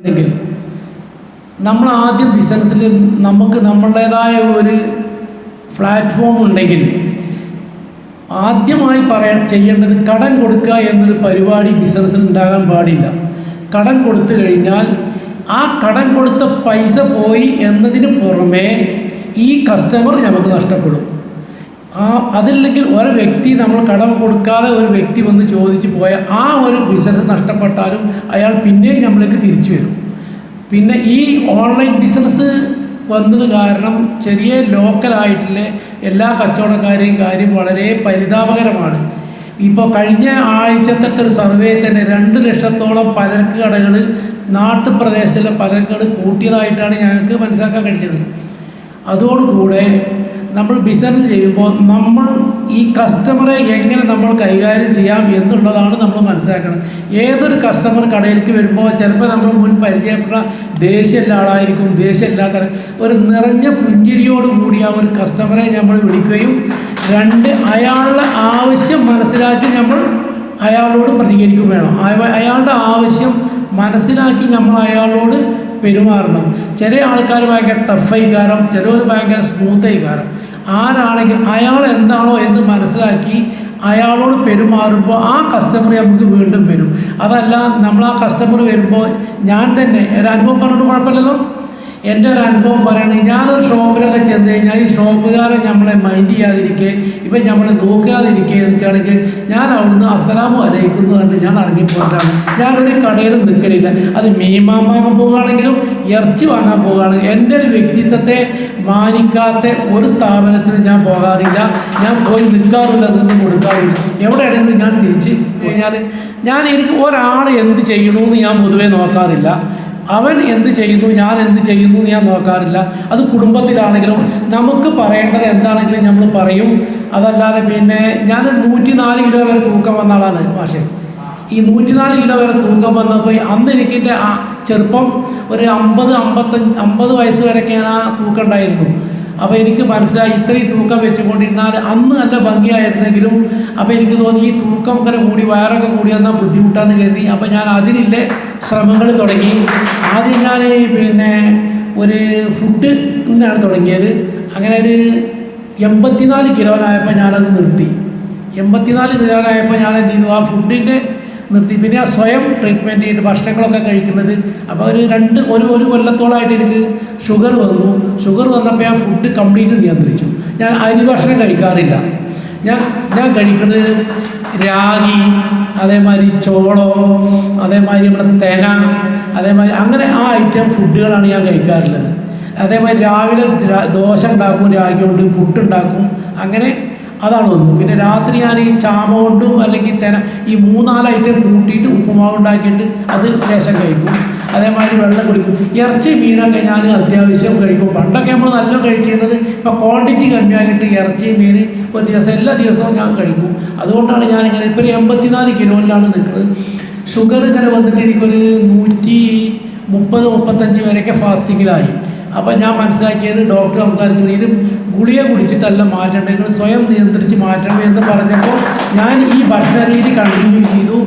എങ്കിൽ നമ്മൾ ആദ്യം ബിസിനസ്സിൽ നമുക്ക് നമ്മളുടേതായ ഒരു പ്ലാറ്റ്ഫോം ഉണ്ടെങ്കിൽ ആദ്യമായി പറയാൻ ചെയ്യേണ്ടത് കടം കൊടുക്കുക എന്നൊരു പരിപാടി ബിസിനസ്സിൽ ഉണ്ടാകാൻ പാടില്ല. കടം കൊടുത്തു കഴിഞ്ഞാൽ ആ കടം കൊടുത്ത പൈസ പോയി എന്നതിന് പുറമേ ഈ കസ്റ്റമർ നമുക്ക് നഷ്ടപ്പെടും. ആ അതില്ലെങ്കിൽ ഒരു വ്യക്തി നമ്മൾ കടം കൊടുക്കാതെ ഒരു വ്യക്തി വന്ന് ചോദിച്ചു പോയ ആ ഒരു ബിസിനസ് നഷ്ടപ്പെട്ടാലും അയാൾ പിന്നെയും നമ്മളേക്ക് തിരിച്ചു വരും. പിന്നെ ഈ ഓൺലൈൻ ബിസിനസ് വന്നത് കാരണം ചെറിയ ലോക്കലായിട്ടുള്ള എല്ലാ കച്ചവടക്കാരെയും കാര്യം വളരെ പരിതാപകരമാണ്. ഇപ്പോൾ കഴിഞ്ഞ ആഴ്ചത്തെ ഒരു സർവേ തന്നെ രണ്ട് ലക്ഷത്തോളം പലർക്ക് കടകൾ നാട്ടുപ്രദേശത്തിലെ പലർക്കുകൾ കൂട്ടിയതായിട്ടാണ് ഞങ്ങൾക്ക് മനസ്സിലാക്കാൻ കഴിഞ്ഞത്. അതോടുകൂടെ നമ്മൾ ബിസിനസ് ചെയ്യുമ്പോൾ നമ്മൾ ഈ കസ്റ്റമറെ എങ്ങനെ നമ്മൾ കൈകാര്യം ചെയ്യാം എന്നുള്ളതാണ് നമ്മൾ മനസ്സിലാക്കണം. ഏതൊരു കസ്റ്റമർ കടയിലേക്ക് വരുമ്പോൾ ചിലപ്പോൾ നമ്മൾ മുൻ പരിചയപ്പെട്ട ദേഷ്യമുള്ള ആളായിരിക്കും ദേഷ്യമില്ലാത്ത ഒരു നിറഞ്ഞ പുഞ്ചിരിയോടുകൂടി ആ ഒരു കസ്റ്റമറെ നമ്മൾ വിളിക്കുകയും രണ്ട് അയാളുടെ ആവശ്യം മനസ്സിലാക്കി നമ്മൾ അയാളോട് പ്രതികരിക്കും വേണം. അയാളുടെ ആവശ്യം മനസ്സിലാക്കി നമ്മൾ അയാളോട് പെരുമാറണം. ചില ആൾക്കാർ ഭയങ്കര ടഫായി കാരണം ചിലവർ ഭയങ്കര സ്മൂത്തായി കാരണം. ആരാണെങ്കിൽ അയാൾ എന്താണോ എന്ന് മനസ്സിലാക്കി അയാളോട് പെരുമാറുമ്പോൾ ആ കസ്റ്റമർ നമുക്ക് വീണ്ടും വരും. അതല്ല നമ്മൾ ആ കസ്റ്റമർ വരുമ്പോൾ ഞാൻ തന്നെ ഒരു അനുഭവം പറഞ്ഞിട്ട് കുഴപ്പമില്ലല്ലോ? എന്റെ ഒരു അനുഭവം പറയുകയാണെങ്കിൽ ഞാനൊരു ഷോപ്പിലൊക്കെ ചെന്ന് കഴിഞ്ഞാൽ ഈ ഷോപ്പുകാരെ നമ്മളെ മൈൻഡ് ചെയ്യാതിരിക്കെ ഇപ്പം നമ്മളെ നോക്കാതിരിക്കെ എനിക്കാണെങ്കിൽ ഞാൻ അവിടുന്ന് അസ്സലാമു അലൈക്കും എന്ന് പറഞ്ഞ് ഞാൻ ഇറങ്ങിപ്പോയിട്ടാണ് ഞാനൊരു കടയിൽ നിൽക്കലില്ല അത് മീൻ വാങ്ങാൻ പോവുകയാണെങ്കിലും ഇറച്ചി വാങ്ങാൻ പോവുകയാണെങ്കിലും എന്റെ ഒരു വ്യക്തിത്വത്തെ മാനിക്കാത്ത ഒരു സ്ഥാപനത്തിനും ഞാൻ പോകാറില്ല. ഞാൻ പോയി നിൽക്കാറില്ല നിന്ന് കൊടുക്കാറില്ല. എവിടെയാണെങ്കിലും ഞാൻ തിരിച്ച് കഴിഞ്ഞാൽ ഞാൻ എനിക്ക് ഒരാൾ എന്ത് ചെയ്യണമെന്ന് ഞാൻ പൊതുവേ നോക്കാറില്ല. അവൻ എന്ത് ചെയ്യുന്നു ഞാൻ എന്ത് ചെയ്യുന്നു എന്ന് ഞാൻ നോക്കാറില്ല. അത് കുടുംബത്തിലാണെങ്കിലും നമുക്ക് പറയേണ്ടത് എന്താണെങ്കിലും നമ്മൾ പറയും. അതല്ലാതെ പിന്നെ ഞാൻ നൂറ്റി നാല് കിലോ വരെ തൂക്കം വന്ന ആളാണ് പക്ഷേ ഈ നൂറ്റിനാല് കിലോ വരെ തൂക്കം വന്നപ്പോൾ അന്ന് എനിക്കെന്റെ ആ ചെറുപ്പം ഒരു അമ്പത് അമ്പത്തഞ്ച് അമ്പത് വയസ്സ് വരെയൊക്കെ ഞാൻ ആ തൂക്കം ഉണ്ടായിരുന്നു. അപ്പോൾ എനിക്ക് മനസ്സിലായി ഇത്രയും തൂക്കം വെച്ചുകൊണ്ടിരുന്നാൽ അന്ന് നല്ല ഭംഗിയായിരുന്നെങ്കിലും അപ്പോൾ എനിക്ക് തോന്നി ഈ തൂക്കം ഇങ്ങനെ കൂടി വയറൊക്കെ കൂടി വന്നാൽ ബുദ്ധിമുട്ടാന്ന് കരുതി. അപ്പോൾ ഞാൻ അതിനുള്ള ശ്രമങ്ങൾ തുടങ്ങി. ആദ്യം ഞാൻ പിന്നെ ഒരു ഫുഡ് നിന്നാണ് തുടങ്ങിയത്. അങ്ങനെ ഒരു എൺപത്തിനാല് കിലോനായപ്പോൾ ഞാനത് നിർത്തി. എൺപത്തിനാല് കിലോനായപ്പോൾ ഞാൻ എന്ത് ചെയ്തു? ആ ഫുഡിന്റെ നിർത്തി. പിന്നെ ആ സ്വയം ട്രീറ്റ്മെന്റ് ചെയ്തിട്ട് ഭക്ഷണങ്ങളൊക്കെ കഴിക്കുന്നത്. അപ്പോൾ ഒരു രണ്ട് ഒരു ഒരു കൊല്ലത്തോളമായിട്ട് എനിക്ക് ഷുഗർ വന്നു. ഷുഗർ വന്നപ്പോൾ ആ ഫുഡ് കംപ്ലീറ്റ് നിയന്ത്രിച്ചു. ഞാൻ അരി ഭക്ഷണം കഴിക്കാറില്ല. ഞാൻ ഞാൻ കഴിക്കുന്നത് രാഗി അതേമാതിരി ചോളം അതേമാതിരി നമ്മുടെ തെന അതേമാതിരി അങ്ങനെ ആ ഐറ്റം ഫുഡുകളാണ് ഞാൻ കഴിക്കാറുള്ളത്. അതേമാതിരി രാവിലെ ദോശ ഉണ്ടാക്കും രാഗി കൊണ്ട് പുട്ടുണ്ടാക്കും അങ്ങനെ അതാണ് ഒന്ന് പിന്നെ രാത്രി ഞാൻ ഈ ചാമ കൊണ്ടും അല്ലെങ്കിൽ തെന ഈ മൂന്നാൽ ഐറ്റം കൂട്ടിയിട്ട് ഉപ്പുമാവ് ഉണ്ടാക്കിയിട്ട് അത് ലേശം കഴിക്കും. അതേമാതിരി വെള്ളം കുടിക്കും. ഇറച്ചി മീനൊക്കെ ഞാൻ അത്യാവശ്യം കഴിക്കും. പണ്ടൊക്കെ നമ്മൾ നല്ല കഴിച്ചിരുന്നത് ഇപ്പോൾ ക്വാണ്ടിറ്റി കമ്മിയാക്കിയിട്ട് ഇറച്ചി മീൻ ഒരു ദിവസം എല്ലാ ദിവസവും ഞാൻ കഴിക്കും. അതുകൊണ്ടാണ് ഞാൻ ഇങ്ങനെ ഇപ്പോൾ എൺപത്തിനാല് കിലോയിലാണ് നിൽക്കുന്നത്. ഷുഗർ ഇങ്ങനെ വന്നിട്ട് എനിക്കൊരു നൂറ്റി മുപ്പത് മുപ്പത്തഞ്ച് വരെയൊക്കെ ഫാസ്റ്റിങ്ങിലായി അപ്പോൾ ഞാൻ മനസ്സിലാക്കിയത് ഡോക്ടർ സംസാരിച്ചു ഇത് ഗുളിക കുടിച്ചിട്ടല്ല മാറ്റേണ്ടത് നിങ്ങൾ സ്വയം നിയന്ത്രിച്ച് മാറ്റണം എന്ന് പറഞ്ഞപ്പോൾ ഞാൻ ഈ ഭക്ഷണ രീതി കണ്ടിന്യൂ ചെയ്തു.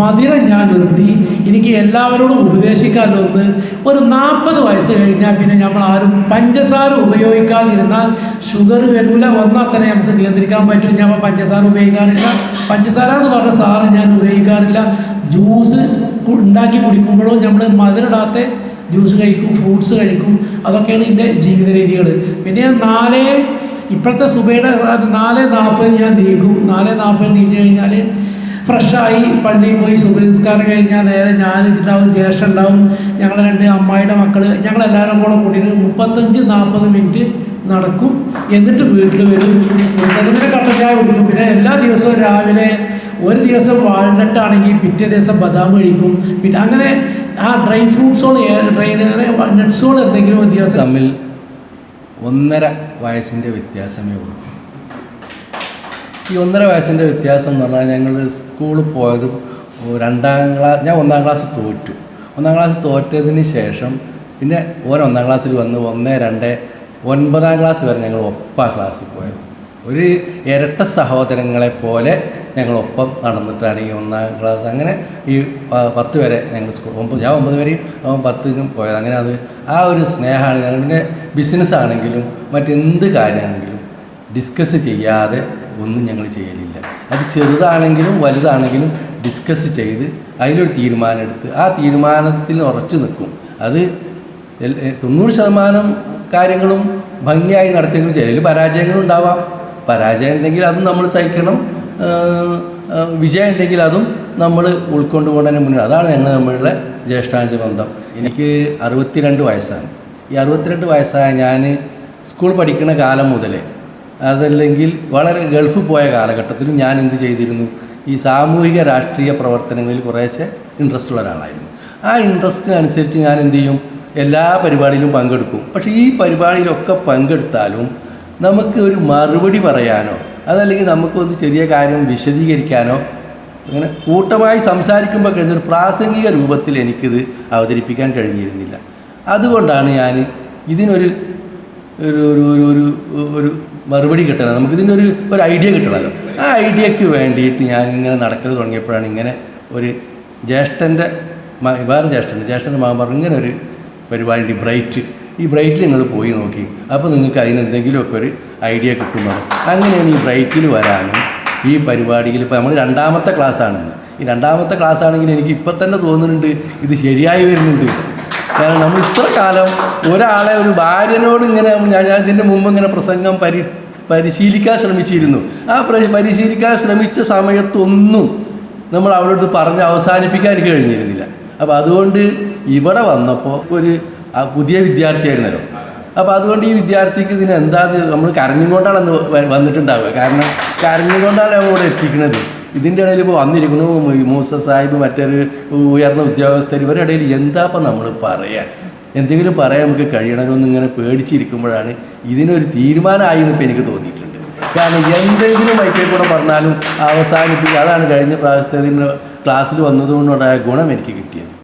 മധുരം ഞാൻ നിർത്തി. എനിക്ക് എല്ലാവരോടും ഉപദേശിക്കാമല്ലോ ഒന്ന് ഒരു നാൽപ്പത് വയസ്സ് കഴിഞ്ഞാൽ പിന്നെ നമ്മൾ ആരും പഞ്ചസാര ഉപയോഗിക്കാതിരുന്നാൽ ഷുഗർ വരൂല. വന്നാൽ തന്നെ നമുക്ക് നിയന്ത്രിക്കാൻ പറ്റും. ഞാൻ പഞ്ചസാര ഉപയോഗിക്കാറില്ല. പഞ്ചസാര എന്ന് പറഞ്ഞ സാറ് ഞാൻ ഉപയോഗിക്കാറില്ല. ജ്യൂസ് ഉണ്ടാക്കി കുടിക്കുമ്പോഴും നമ്മൾ മധുരമിടാത്ത ജ്യൂസ് കഴിക്കും ഫ്രൂട്ട്സ് കഴിക്കും അതൊക്കെയാണ് എന്റെ ജീവിത രീതികൾ പിന്നെ നാല് ഇപ്പോഴത്തെ സുബയുടെ നാല് നാൽപ്പത് ഞാൻ നീക്കും നാല് നാൽപ്പത് നീച്ചു കഴിഞ്ഞാൽ ഫ്രഷായി പള്ളിയിൽ പോയി സുബനിസ്കാരം കഴിഞ്ഞാൽ നേരെ ഞാൻ ഇതിട്ടാവും ജ്യേഷ്ഠ ഉണ്ടാവും ഞങ്ങളുടെ രണ്ട് അമ്മായിയുടെ മക്കൾ ഞങ്ങളെല്ലാവരും കൂടെ കൂട്ടിയിട്ട് മുപ്പത്തഞ്ച് നാൽപ്പത് മിനിറ്റ് നടക്കും. എന്നിട്ട് വീട്ടിൽ വരും. പിന്നെ കട്ടച്ചായ കുടിക്കും. പിന്നെ എല്ലാ ദിവസവും രാവിലെ ഒരു ദിവസം വാൾനട്ടാണെങ്കിൽ പിറ്റേ ദിവസം ബദാം കഴിക്കും. പിന്നെ അങ്ങനെ ആ ഡ്രൈ ഫ്രൂട്ട്സോ ഡ്രൈ അങ്ങനെ നട്ട്സുകൾ എന്തെങ്കിലും വ്യത്യാസം? തമ്മിൽ ഒന്നര വയസ്സിന്റെ വ്യത്യാസമേ ഉള്ളൂ. ഈ ഒന്നര വയസ്സിന്റെ വ്യത്യാസം എന്ന് പറഞ്ഞാൽ ഞങ്ങൾ സ്കൂളിൽ പോയതും രണ്ടാം ക്ലാസ് ഞാൻ ഒന്നാം ക്ലാസ് തോറ്റു. ഒന്നാം ക്ലാസ് തോറ്റതിന് ശേഷം പിന്നെ ഓൻ ഒന്നാം ക്ലാസ്സിൽ വന്ന് ഒന്ന് രണ്ട് ഒൻപതാം ക്ലാസ് വരെ ഞങ്ങൾ ഒപ്പാ ക്ലാസ്സിൽ പോയത്. ഒരു ഇരട്ട സഹോദരങ്ങളെ പോലെ ഞങ്ങളൊപ്പം നടന്നിട്ടാണ് ഈ ഒന്നാം ക്ലാസ്. അങ്ങനെ ഈ പത്ത് വരെ ഞങ്ങൾ സ്കൂൾ ഒമ്പത് ഞാൻ ഒമ്പത് വരെയും അവൻ പത്തിനും പോയത്. അങ്ങനെ അത് ആ ഒരു സ്നേഹമാണ് ഞങ്ങളുടെ ബിസിനസ് ആണെങ്കിലും മറ്റെന്ത് കാര്യമാണെങ്കിലും ഡിസ്കസ് ചെയ്യാതെ ഒന്നും ഞങ്ങൾ ചെയ്യലില്ല. അത് ചെറുതാണെങ്കിലും വലുതാണെങ്കിലും ഡിസ്കസ് ചെയ്ത് അതിലൊരു തീരുമാനം എടുത്ത് ആ തീരുമാനത്തിൽ ഉറച്ചു നിൽക്കും. അത് തൊണ്ണൂറ് ശതമാനം കാര്യങ്ങളും ഭംഗിയായി നടക്കുമെങ്കിലും ചിലർ പരാജയങ്ങളുണ്ടാവാം. പരാജയം ഉണ്ടെങ്കിൽ അതും നമ്മൾ സഹിക്കണം. വിജയം ഉണ്ടെങ്കിൽ അതും നമ്മൾ ഉൾക്കൊണ്ടുകൊണ്ട് തന്നെ മുന്നിൽ അതാണ് ഞങ്ങൾ നമ്മളുടെ ജ്യേഷ്ഠാഞ്ച ബന്ധം. എനിക്ക് അറുപത്തിരണ്ട് വയസ്സാണ്. ഈ അറുപത്തിരണ്ട് വയസ്സായ ഞാൻ സ്കൂൾ പഠിക്കുന്ന കാലം മുതലേ അതല്ലെങ്കിൽ വളരെ ഗൾഫ് പോയ കാലഘട്ടത്തിലും ഞാൻ എന്ത് ചെയ്തിരുന്നു? ഈ സാമൂഹിക രാഷ്ട്രീയ പ്രവർത്തനങ്ങളിൽ കുറേശ്ശെ ഇൻട്രസ്റ്റ് ഉള്ള ഒരാളായിരുന്നു. ആ ഇൻട്രസ്റ്റിനനുസരിച്ച് ഞാൻ എന്ത് ചെയ്യും? എല്ലാ പരിപാടിയിലും പങ്കെടുക്കും. പക്ഷേ ഈ പരിപാടിയിലൊക്കെ പങ്കെടുത്താലും നമുക്ക് ഒരു മറുപടി പറയാനോ അതല്ലെങ്കിൽ നമുക്കൊന്ന് ചെറിയ കാര്യം വിശദീകരിക്കാനോ അങ്ങനെ കൂട്ടമായി സംസാരിക്കുമ്പോൾ കഴിഞ്ഞൊരു പ്രാസംഗിക രൂപത്തിൽ എനിക്കിത് അവതരിപ്പിക്കാൻ കഴിഞ്ഞിരുന്നില്ല. അതുകൊണ്ടാണ് ഞാൻ ഇതിനൊരു ഒരു ഒരു ഒരു ഒരു ഒരു മറുപടി കിട്ടണം. നമുക്ക് ഇതിനൊരു ഒരു ഐഡിയ കിട്ടണമല്ലോ ആ ഐഡിയക്ക് വേണ്ടിയിട്ട് ഞാൻ ഇങ്ങനെ നടക്കൽ തുടങ്ങിയപ്പോഴാണ് ഇങ്ങനെ ഒരു ജ്യേഷ്ഠന്റെ വേറെ ജ്യേഷ്ഠന്റെ ജ്യേഷ്ഠന്റെ മകൻ പറഞ്ഞു ഇങ്ങനെ ഒരു പരിപാടി ബ്രൈറ്റ് ഈ ബ്രൈറ്റിൽ നിങ്ങൾ പോയി നോക്കി. അപ്പോൾ നിങ്ങൾക്ക് അതിനെന്തെങ്കിലുമൊക്കെ ഒരു ഐഡിയ കിട്ടുന്നത് അങ്ങനെയാണ് ഈ ബ്രൈറ്റിൽ വരാനും ഈ പരിപാടിയിൽ ഇപ്പോൾ നമ്മൾ രണ്ടാമത്തെ ക്ലാസ്സാണെന്ന്. ഈ രണ്ടാമത്തെ ക്ലാസ് ആണെങ്കിൽ എനിക്ക് ഇപ്പം തന്നെ തോന്നുന്നുണ്ട് ഇത് ശരിയായി വരുന്നുണ്ട്. കാരണം നമ്മൾ ഇത്ര കാലം ഒരാളെ ഒരു ഭാര്യനോട് ഇങ്ങനെ ഞാൻ ഇതിന്റെ മുമ്പ് ഇങ്ങനെ പ്രസംഗം പരി പരിശീലിക്കാൻ ശ്രമിച്ചിരുന്നു. ആ പ്ര- പരിശീലിക്കാൻ ശ്രമിച്ച സമയത്തൊന്നും നമ്മൾ അവളോട് പറഞ്ഞ് അവസാനിപ്പിക്കാൻ കഴിഞ്ഞിരുന്നില്ല. അപ്പോൾ അതുകൊണ്ട് ഇവിടെ വന്നപ്പോൾ ഒരു ആ പുതിയ വിദ്യാർത്ഥിയായിരുന്നല്ലോ. അപ്പോൾ അതുകൊണ്ട് ഈ വിദ്യാർത്ഥിക്ക് ഇതിന് എന്താ നമ്മൾ കരഞ്ഞുകൊണ്ടാണ് വന്നിട്ടുണ്ടാവുക. കാരണം കരഞ്ഞുകൊണ്ടാണ് അവിടെ എത്തിക്കുന്നത്. ഇതിന്റെ ഇടയിൽ ഇപ്പോൾ വന്നിരിക്കുന്നു മൂസ സാഹിബ് മറ്റൊരു ഉയർന്ന ഉദ്യോഗസ്ഥർ ഇവരുടെ ഇടയിൽ എന്താ ഇപ്പം നമ്മൾ പറയാൻ? എന്തെങ്കിലും പറയാൻ നമുക്ക് കഴിയണമെന്ന് ഇങ്ങനെ പേടിച്ചിരിക്കുമ്പോഴാണ് ഇതിനൊരു തീരുമാനമായി എന്നിപ്പോൾ എനിക്ക് തോന്നിയിട്ടുണ്ട്. കാരണം എന്തെങ്കിലും മൈക്കിൽ കൂടെ പറഞ്ഞാലും അവസാനിപ്പിക്കുക അതാണ് കഴിഞ്ഞ പ്രാവശ്യത്തെ ക്ലാസ്സിൽ വന്നതുകൊണ്ടുണ്ടായ ഗുണം എനിക്ക് കിട്ടിയത്.